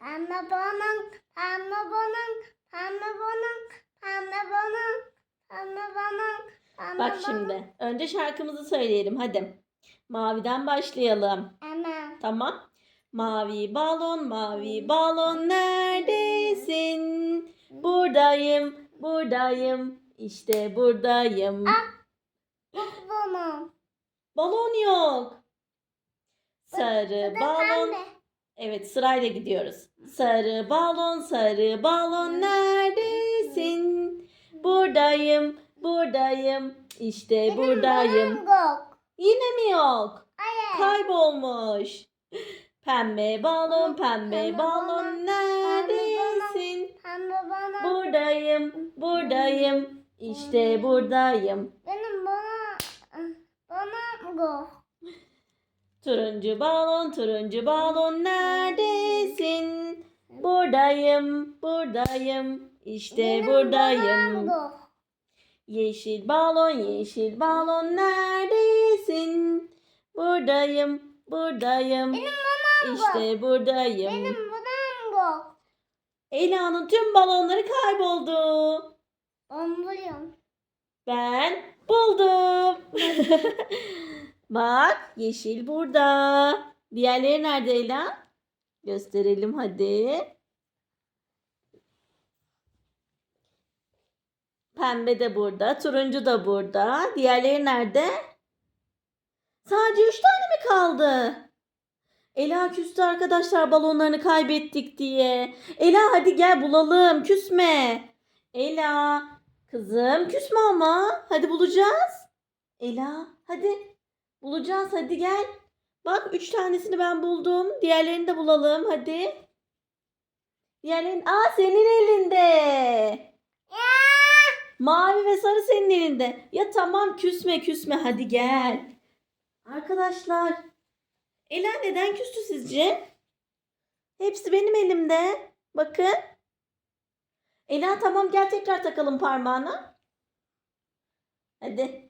Pembe balon, pembe balon, pembe balon, pembe balon, pembe balon, pembe Bak şimdi. Önce şarkımızı söyleyelim hadi. Maviden başlayalım. Hemen. Tamam. Mavi balon, mavi balon neredesin? Buradayım, buradayım. İşte buradayım. Bu balon. Balon yok. Sarı Bu da balon. pembe. Evet sırayla gidiyoruz. Sarı balon, sarı balon neredesin? Buradayım, buradayım. İşte Benim buradayım. yok. Yine mi yok? Hayır. Kaybolmuş. Pembe balon, pembe Pembe balon balon, neredesin? Pembe balon. Buradayım, buradayım. İşte buradayım. Benim balon, balon yok. Turuncu balon, turuncu balon neredesin? Buradayım, buradayım. İşte buradayım. Yeşil balon, yeşil balon neredesin? Buradayım, buradayım. İşte buradayım. Benim balon yok. Ela'nın tüm balonları kayboldu. Ben buluyorum. Ben buldum. Bak yeşil burada. Diğerleri nerede Ela? Gösterelim hadi. Pembe de burada. Turuncu da burada. Diğerleri nerede? Sadece üç tane mi kaldı? Ela küstü arkadaşlar balonlarını kaybettik diye. Ela hadi gel bulalım. Küsme. Ela. Kızım küsme ama. Hadi bulacağız. Ela hadi. Bulacağız hadi gel. Bak üç tanesini ben buldum. Diğerlerini de bulalım hadi. Diğerlerini... Aa senin elinde. Mavi ve sarı senin elinde. Ya tamam küsme küsme hadi gel. Arkadaşlar. Ela neden küstü sizce? Hepsi benim elimde. Bakın. Ela tamam gel tekrar takalım parmağına. Hadi.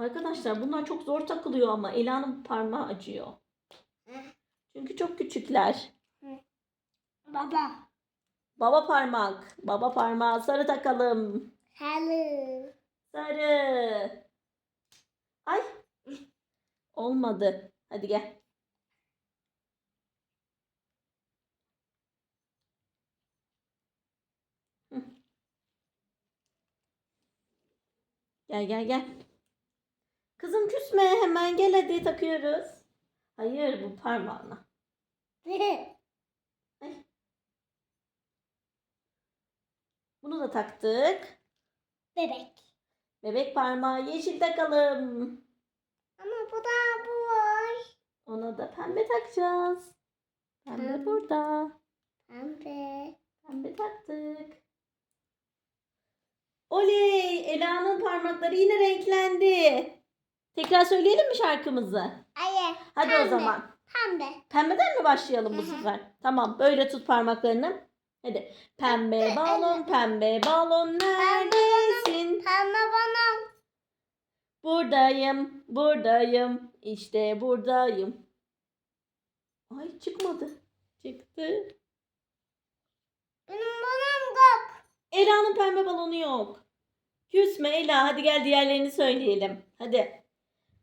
Arkadaşlar bunlar çok zor takılıyor ama Ela'nın parmağı acıyor. Çünkü çok küçükler. Baba. Baba parmak. Baba parmağı sarı takalım. Hello. Sarı. Ay. Olmadı. Hadi gel. Gel gel gel. Kızım küsme hemen gel hadi takıyoruz. Hayır bu parmağına. Bunu da taktık. Bebek. Bebek parmağı yeşil takalım. Ama bu da bu var. Ona da pembe takacağız. Pembe Pembe. burada. Pembe. Pembe taktık. Oley! Ela'nın parmakları yine renklendi. Tekrar söyleyelim mi şarkımızı? Hayır. Hadi pembe. o zaman. Pembe. Pembeden mi başlayalım bu sefer? Tamam, böyle tut parmaklarını. Hadi. Pembe balon, pembe balon neredesin? Pembe bana. Buradayım, buradayım. İşte buradayım. Ay çıkmadı. Çıktı. Benim balon yok. Ela'nın pembe balonu yok. Küsme Ela hadi gel diğerlerini söyleyelim. Hadi.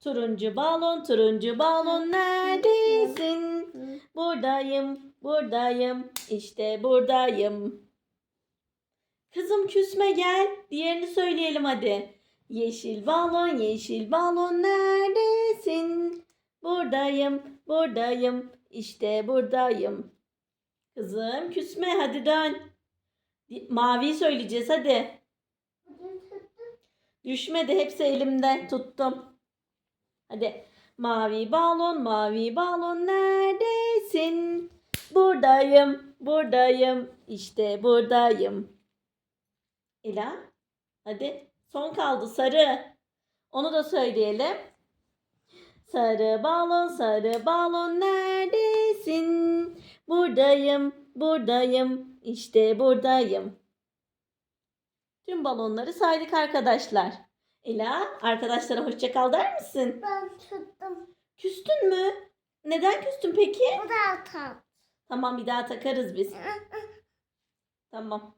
Turuncu balon, turuncu balon neredesin? Buradayım, buradayım, işte buradayım. Kızım küsme gel. Diğerini söyleyelim hadi. Yeşil balon, yeşil balon neredesin? Buradayım, buradayım, işte buradayım. Kızım küsme hadi dön. Maviyi söyleyeceğiz hadi. Düşmedi hepsi elimde tuttum. Hadi. Mavi balon, mavi balon neredesin? Buradayım, buradayım, işte buradayım. Ela, hadi. Son kaldı sarı. Onu da söyleyelim. Sarı balon, sarı balon neredesin? Buradayım, buradayım, işte buradayım. Tüm balonları saydık arkadaşlar. Ela, arkadaşlara hoşça kal der misin? Ben tuttum. Küstün mü? Neden küstün peki? Bu da tam. Tamam bir daha takarız biz. Tamam.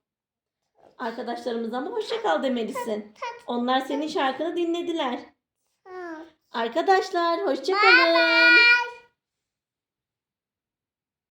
Arkadaşlarımıza ama hoşça kal demelisin. Onlar senin şarkını dinlediler. Arkadaşlar hoşça Bye kalın. bye.